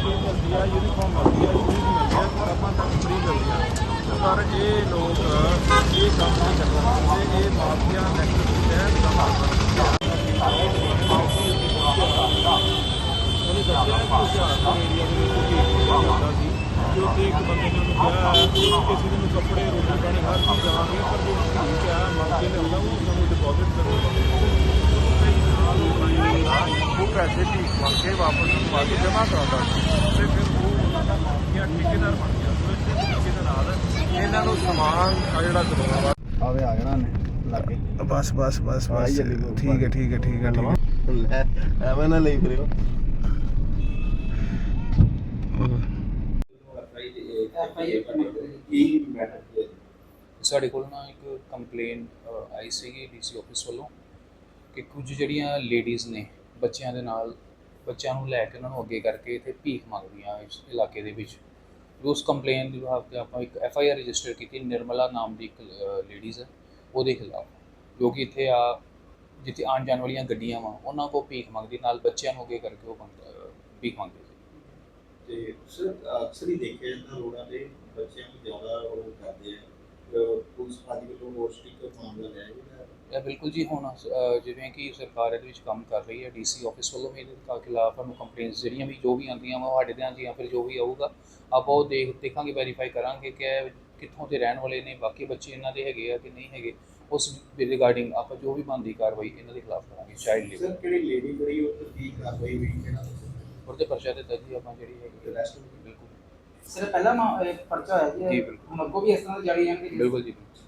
Uniform ਭਰਦੀ ਆ ਮਿਲਦੀਆਂ ਫ੍ਰੀ ਮਿਲਦੀਆਂ ਕਿਤਾਬਾਂ ਤਾਂ ਫ੍ਰੀ ਮਿਲਦੀਆਂ ਪਰ ਇਹ ਲੋਕ, ਇਹ ਕੰਮ ਨਹੀਂ ਕਰਦੇ ਤੇ ਇਹ ਮਾਫੀਆ ਨੈਕਸਟ ਤਹਿਤ ਕੰਮ ਉਹਨੇ ਦੱਸਿਆ ਕਿ ਹੁਸ਼ਿਆਰਪੁਰ ਏਰੀਆ ਦੇ ਵਿੱਚ ਭੀਖ ਜਾਂਦਾ ਸੀ ਕਿ ਉੱਥੇ ਇੱਕ ਬੰਦੇ ਨੇ ਉਹਨੂੰ ਕਿਹਾ ਕਿਸੇ ਨੂੰ ਕੱਪੜੇ ਰੋਟੀ ਪਾਣੀ ਹਰ ਚੀਜ਼ ਦੇਵਾਂਗੇ ਪਰ ਜੋ ਠੀਕ ਹੈ ਮੰਗ ਕੇ ਲਿਆਉਂਦਾ, ਉਹ ਸਾਨੂੰ ਡਿਪੋਜ਼ਿਟ ਕਰੋ। ਉਹ ਪੈਸੇ ਠੀਕ ਮੰਗ ਕੇ ਵਾਪਸ ਬਾਅਦ ਜਮ੍ਹਾਂ ਕਰਾਉਂਦਾ ਸੀ ਤੇ ਫਿਰ ਉਹ ਉਹਨਾਂ ਦਾ ਮਾਫੀਆ ਠੇਕੇਦਾਰ ਬਣ ਗਿਆ ਸੋ ਇਸੇ ਤਰੀਕੇ ਦੇ ਨਾਲ ਇਹਨਾਂ ਨੂੰ ਸਮਾਨ ਆ ਜਿਹੜਾ ਚਲਾਉਣਾ ਵਾ ਆਵੇ ਆ ਜਾਣਾ ਨੇ ਲੱਗੇ। ਬਸ ਬਸ ਬਸ ਕੋਈ ਠੀਕ ਹੈ ਠੀਕ ਹੈ ਠੀਕ ਹੈ ਠੀਕ ਹੈ। ਐਵੇਂ ਨਾ ਲਈ ਫਿਰਿਓ। ਸਾਡੇ ਕੋਲ ਨਾ ਇੱਕ ਕੰਪਲੇਨ ਆਈ ਸੀਗੀ ਡੀਸੀ ਆਫਿਸ ਵੱਲੋਂ ਕਿ ਕੁਝ ਜਿਹੜੀਆਂ ਲੇਡੀਜ਼ ਨੇ ਬੱਚਿਆਂ ਦੇ ਨਾਲ ਬੱਚਿਆਂ ਨੂੰ ਲੈ ਕੇ ਉਹਨਾਂ ਨੂੰ ਅੱਗੇ ਕਰਕੇ ਇੱਥੇ ਭੀਖ ਮੰਗਦੀਆਂ ਇਸ ਇਲਾਕੇ ਦੇ ਵਿੱਚ। ਉਸ ਕੰਪਲੇਨ ਦੇ ਵਿਭਾਗ ਤੇ ਆਪਾਂ ਇੱਕ ਐਫ ਆਈ ਆਰ ਰਜਿਸਟਰ ਕੀਤੀ ਨਿਰਮਲਾ ਨਾਮ ਦੀ ਇੱਕ ਲੇਡੀਜ਼ ਹੈ, ਉਹਦੇ ਖਿਲਾਫ। ਜੋ ਕਿ ਇੱਥੇ ਆ, ਜਿੱਥੇ ਆਉਣ ਜਾਣ ਵਾਲੀਆਂ ਗੱਡੀਆਂ ਵਾ, ਉਹਨਾਂ ਕੋ ਭੀਖ ਮੰਗਦੀ, ਨਾਲ ਬੱਚਿਆਂ ਨੂੰ ਅੱਗੇ ਕਰਕੇ ਉਹ ਮੰਗ- ਭੀਖ ਮੰਗਦੇ ਸੀ। ਤੇ ਅਕਸਰ ਹੀ ਦੇਖਿਆ ਜਾਂਦਾ ਰੋਡਾਂ ਤੇ, ਬੱਚਿਆਂ ਨੂੰ ਜ਼ਿਆਦਾ ਉਹ ਕਰਦੇ ਆ ਪੁਲਿਸ ਪਾਰਟੀ ਵੱਲੋਂ ਹੋਰ ਸਟਿੱਕਰ ਮਾਮਲਾ ਲਿਆ ਜਾਂਦਾ ਇਹ ਬਿਲਕੁਲ ਜੀ ਹੁਣ ਅਹ, ਜਿਵੇਂ ਕਿ ਸਰਕਾਰ ਇਹਦੇ ਵਿੱਚ ਕੰਮ ਕਰ ਰਹੀ ਹੈ ਡੀਸੀ ਆਫਿਸ ਵੱਲੋਂ ਵੀ ਇਹਦੇ ਖਿ- ਖਿਲਾਫ ਸਾਨੂੰ ਕੰਪਲੇਂਟਸ ਜਿਹੜੀਆਂ ਵੀ ਜੋ ਵੀ ਆਉਂਦੀਆਂ ਵਾ ਉਹ ਸਾਡੇ ਧਿਆਨ 'ਚ ਜਾਂ ਫਿਰ ਜੋ ਵੀ ਆਊਗਾ ਆਪਾਂ ਉਹ ਦੇਖ ਦੇਖਾਂਗੇ ਵੈਰੀਫਾਈ ਕਰਾਂਗੇ ਕਿ ਇਹ ਕਿੱਥੋਂ ਦੇ ਰਹਿਣ ਵਾਲੇ ਨੇ ਬਾਕੀ ਬੱਚੇ ਇਹਨਾਂ ਦੇ ਹੈਗੇ ਆ ਕਿ ਨਹੀਂ ਹੈਗੇ ਉਸ ਰਿਗਾਰਡਿੰਗ ਆਪਾਂ ਜੋ ਵੀ ਬਣਦੀ ਕਾਰਵਾਈ ਇਹਨਾਂ ਦੇ ਖਿਲਾਫ ਕਰਾਂਗੇ ਚਾਈਲਡ ਸਰ ਲੇਬਰ ਕਿਹੜੀ ਲੇਡੀ ਜਿਹੜੀ ਉਹ ਤੇ ਕੀ ਕਾਰਵਾਈ ਹੋਈ ਕਿਹੜਾ ਉਹਦੇ ਪਰਚਾ ਤੇ ਦਰਜ ਆਪਾਂ ਜਿਹੜੀ ਹੈਗੀ ਹੋ ਬਿਲਕੁਲ। ਸਰ ਪਹਿਲਾ ਮਾ- ਇਹ ਪਰਚਾ ਹੋਇਆ ਜੀ ਜੀ, ਬਿਲਕੁਲ। ਹੁਣ ਅੱਗੋਂ ਵੀ ਇਸ ਤਰ੍ਹਾਂ ਦੀ ਜਾਰੀ ਜਾਣਗੇ ਬਿਲਕੁਲ ਜੀ ਬਿਲਕੁਲ।